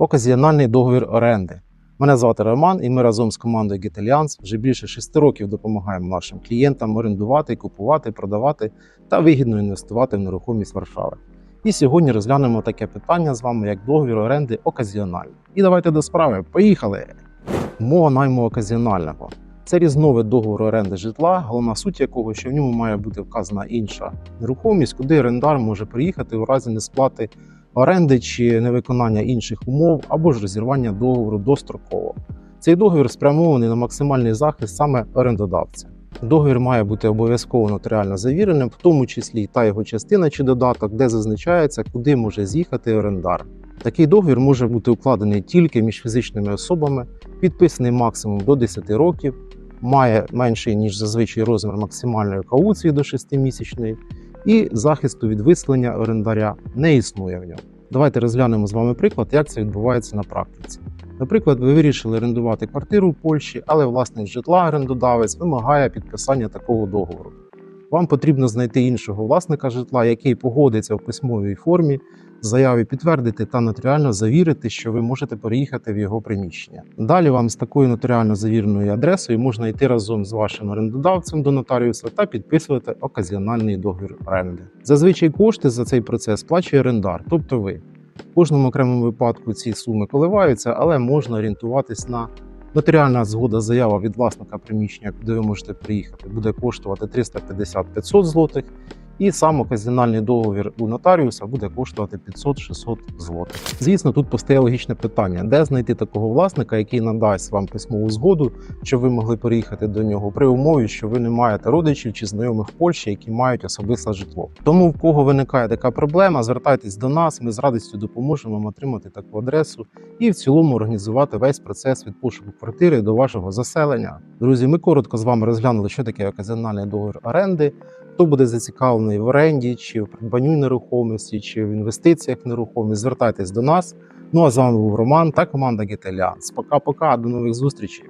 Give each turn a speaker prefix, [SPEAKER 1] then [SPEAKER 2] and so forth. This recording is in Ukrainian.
[SPEAKER 1] Оказіональний договір оренди. Мене звати Роман, і ми разом з командою GetAlliance вже більше 6 років допомагаємо нашим клієнтам орендувати, купувати, продавати та вигідно інвестувати в нерухомість Варшави. І сьогодні розглянемо таке питання з вами, як договір оренди оказіональний. І давайте до справи. Поїхали! Мова найму оказіонального. Це різновид договору оренди житла, головна суть якого, що в ньому має бути вказана інша нерухомість, куди орендар може приїхати у разі несплати оренди чи невиконання інших умов або ж розірвання договору достроково. Цей договір спрямований на максимальний захист саме орендодавця. Договір має бути обов'язково нотаріально завіреним, в тому числі і та його частина чи додаток, де зазначається, куди може з'їхати орендар. Такий договір може бути укладений тільки між фізичними особами, підписаний максимум до 10 років, має менший ніж зазвичай розмір максимальної кауції до 6-місячної, і захисту від виселення орендаря не існує в ньому. Давайте розглянемо з вами приклад, як це відбувається на практиці. Наприклад, ви вирішили орендувати квартиру в Польщі, але власник житла орендодавець вимагає підписання такого договору. Вам потрібно знайти іншого власника житла, який погодиться в письмовій формі заяві підтвердити та нотаріально завірити, що ви можете переїхати в його приміщення. Далі вам з такою нотаріально завіреною адресою можна йти разом з вашим орендодавцем до нотаріуса та підписувати оказіональний договір оренди. Зазвичай кошти за цей процес сплачує орендар, тобто ви. В кожному окремому випадку ці суми коливаються, але можна орієнтуватись на нотаріальна згода заява від власника приміщення, куди ви можете приїхати, буде коштувати 350-500 злотих. І сам оказіональний договір у нотаріуса буде коштувати 500-600 злотих. Звісно, тут постає логічне питання: де знайти такого власника, який надасть вам письмову згоду, щоб ви могли переїхати до нього при умові, що ви не маєте родичів чи знайомих в Польщі, які мають особисте житло. Тому в кого виникає така проблема, звертайтесь до нас. Ми з радістю допоможемо вам отримати таку адресу і в цілому організувати весь процес від пошуку квартири до вашого заселення. Друзі, ми коротко з вами розглянули, що таке оказіональний договір оренди. Хто буде зацікавлений в оренді, чи в придбанню нерухомості, чи в інвестиціях в нерухомість, звертайтесь до нас. Ну а з вами був Роман та команда GetAlliance. Пока-пока, до нових зустрічей.